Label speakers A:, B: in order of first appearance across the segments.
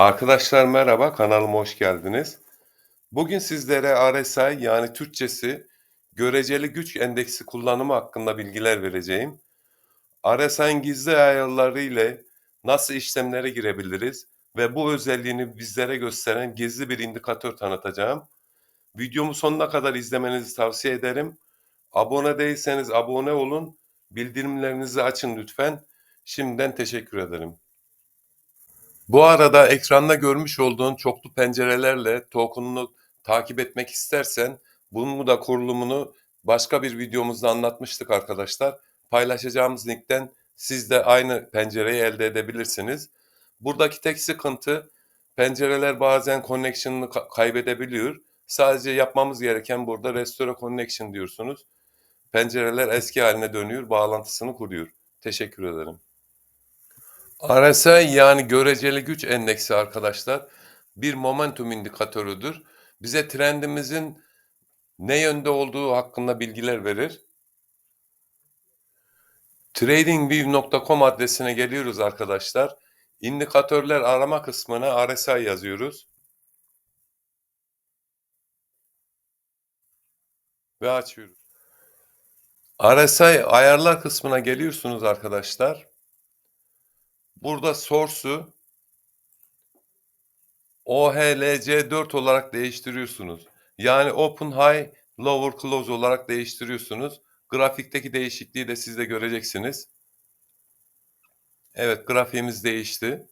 A: Arkadaşlar merhaba, kanalıma hoş geldiniz. Bugün sizlere RSI yani Türkçesi göreceli güç endeksi kullanımı hakkında bilgiler vereceğim. RSI'nin gizli ayarları ile nasıl işlemlere girebiliriz ve bu özelliğini bizlere gösteren gizli bir indikatör tanıtacağım. Videomu sonuna kadar izlemenizi tavsiye ederim. Abone değilseniz abone olun, bildirimlerinizi açın lütfen. Şimdiden teşekkür ederim. Bu arada ekranda görmüş olduğun çoklu pencerelerle token'unu takip etmek istersen bunun da kurulumunu başka bir videomuzda anlatmıştık arkadaşlar. Paylaşacağımız linkten siz de aynı pencereyi elde edebilirsiniz. Buradaki tek sıkıntı pencereler bazen connection'ını ka- kaybedebiliyor. Sadece yapmamız gereken burada restore connection diyorsunuz. Pencereler eski haline dönüyor, bağlantısını kuruyor. Teşekkür ederim. RSI yani göreceli güç endeksi arkadaşlar bir momentum indikatörüdür. Bize trendimizin ne yönde olduğu hakkında bilgiler verir. Tradingview.com adresine geliyoruz arkadaşlar. İndikatörler arama kısmına RSI yazıyoruz. Ve açıyoruz. RSI ayarlar kısmına geliyorsunuz arkadaşlar. Burada source'u OHLC4 olarak değiştiriyorsunuz. Yani Open High Lower Close olarak değiştiriyorsunuz. Grafikteki değişikliği de siz de göreceksiniz. Evet grafiğimiz değişti.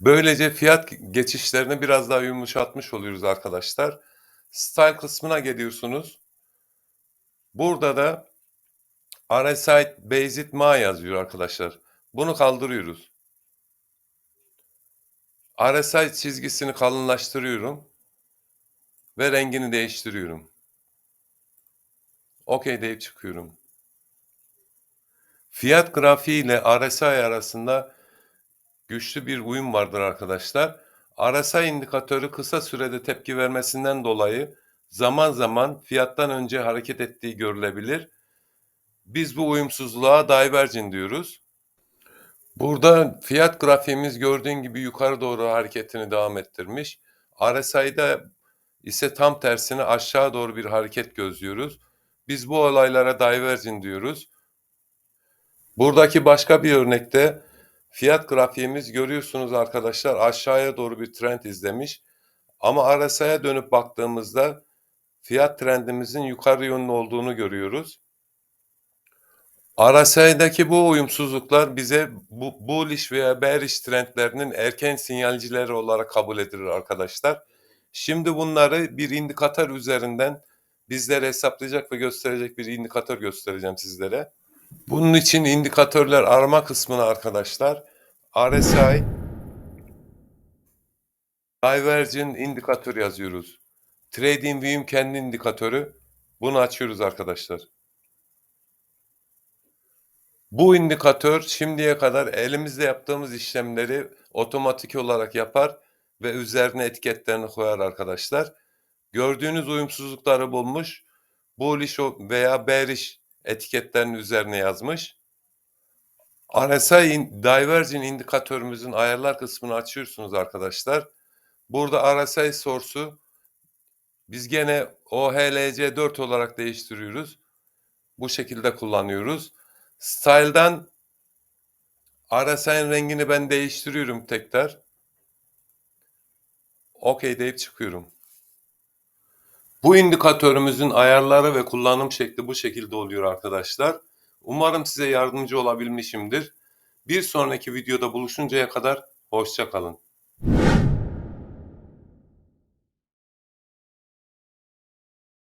A: Böylece fiyat geçişlerini biraz daha yumuşatmış oluyoruz arkadaşlar. Style kısmına geliyorsunuz. Burada da RSI Based Ma yazıyor arkadaşlar. Bunu kaldırıyoruz. RSI çizgisini kalınlaştırıyorum ve rengini değiştiriyorum. OK deyip çıkıyorum. Fiyat grafiği ile RSI arasında güçlü bir uyum vardır arkadaşlar. RSI indikatörü kısa sürede tepki vermesinden dolayı zaman zaman fiyattan önce hareket ettiği görülebilir. Biz bu uyumsuzluğa divergent diyoruz. Burada fiyat grafiğimiz gördüğün gibi yukarı doğru hareketini devam ettirmiş. RSI'de ise tam tersine aşağı doğru bir hareket gözlüyoruz. Biz bu olaylara divergent diyoruz. Buradaki başka bir örnekte fiyat grafiğimiz görüyorsunuz arkadaşlar aşağıya doğru bir trend izlemiş. Ama RSI'ye dönüp baktığımızda fiyat trendimizin yukarı yönlü olduğunu görüyoruz. RSI'deki bu uyumsuzluklar bize bu bullish veya bearish trendlerinin erken sinyalcileri olarak kabul edilir arkadaşlar. Şimdi bunları bir indikatör üzerinden bizlere hesaplayacak ve gösterecek bir indikatör göstereceğim sizlere. Bunun için indikatörler arama kısmına arkadaşlar RSI Divergent indikatör yazıyoruz. TradingView'in kendi indikatörü. Bunu açıyoruz arkadaşlar. Bu indikatör şimdiye kadar elimizde yaptığımız işlemleri otomatik olarak yapar ve üzerine etiketlerini koyar arkadaşlar. Gördüğünüz uyumsuzlukları bulmuş. Bullish veya bearish etiketlerinin üzerine yazmış. RSI Divergent indikatörümüzün ayarlar kısmını açıyorsunuz arkadaşlar. Burada RSI source'u biz gene OHLC4 olarak değiştiriyoruz. Bu şekilde kullanıyoruz. Style'dan RSI'nin rengini ben değiştiriyorum tekrar. OK deyip çıkıyorum. Bu indikatörümüzün ayarları ve kullanım şekli bu şekilde oluyor arkadaşlar. Umarım size yardımcı olabilmişimdir. Bir sonraki videoda buluşuncaya kadar hoşça kalın.